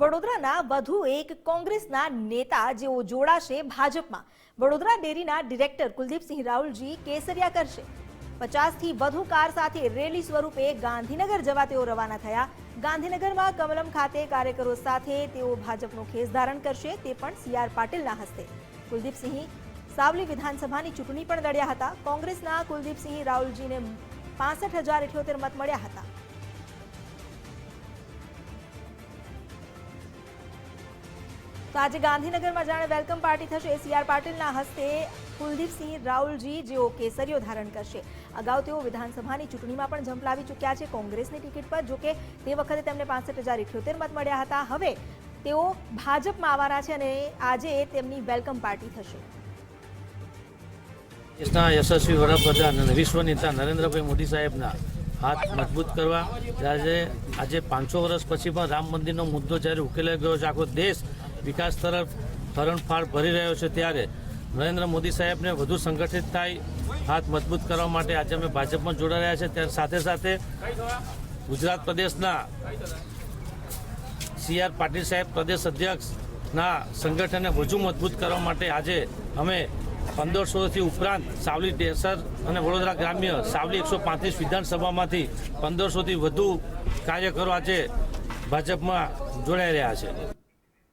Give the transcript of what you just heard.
વડોદરાના વધુ એક કોંગ્રેસના નેતા જેઓ જોડાશે ભાજપમાં. વડોદરા ડેરીના ડિરેક્ટર કુલદીપસિંહ રાહુલજી કેસરિયા કરશે. પચાસથી વધુ કાર સાથે રેલી સ્વરૂપે ગાંધીનગર જવા તેઓ રવાના થયા. ગાંધીનગરમાં કમલમ ખાતે કાર્યકરો સાથે તેઓ ભાજપનો ખેસ ધારણ કરશે, તે પણ સી આર પાટીલના હસ્તે. કુલદીપસિંહ સાવલી વિધાનસભાની ચૂંટણી પણ લડ્યા હતા. કોંગ્રેસના કુલદીપસિંહ રાહુલજીને પાસઠ હજાર મત મળ્યા હતા. તો આજે ગાંધીનગરમાં જાણે વેલકમ પાર્ટી થશે. સી આર પાટીલના હસ્તે કુલદીપસિંહ રાહુલજી જેઓ કેસરીઓ ધારણ કરશે. અગાઉ તેઓ વિધાનસભાની ચૂંટણીમાં પણ ઝંપલાવી ચૂક્યા છે. કોંગ્રેસની ટિકિટ પર જોકે તે વખતે તેમને પાસઠ હજાર ઇઠ્યોતેર મત મળ્યા હતા. હવે તેઓ ભાજપમાં આવવાના છે અને આજે તેમની વેલકમ પાર્ટી થશે. દેશના યશસ્વી વડાપ્રધાન અને વિશ્વ નેતા નરેન્દ્રભાઈ મોદી સાહેબના હાથ મજબૂત કરવા. આજે આજે પાંચસો વર્ષ પછી પણ રામ મંદિરનો મુદ્દો જ્યારે ઉકેલાઈ ગયો છે. આખો દેશ વિકાસ તરફ હરણફાળ ભરી રહ્યો છે ત્યારે નરેન્દ્ર મોદી સાહેબને વધુ સંગઠિત થાય, હાથ મજબૂત કરવા માટે આજે અમે ભાજપમાં જોડાઈ રહ્યા છે. ત્યારે સાથે સાથે ગુજરાત પ્રદેશના સી આર પાટીલ સાહેબ પ્રદેશ અધ્યક્ષના સંગઠનને વધુ મજબૂત કરવા માટે આજે અમે પંદરસોથી ઉપરાંત સાવલી ડેસર અને વડોદરા ગ્રામ્ય સાવલી એકસો પાંત્રીસ વિધાનસભામાંથી પંદરસોથી વધુ કાર્યકરો આજે ભાજપમાં જોડાઈ રહ્યા છે.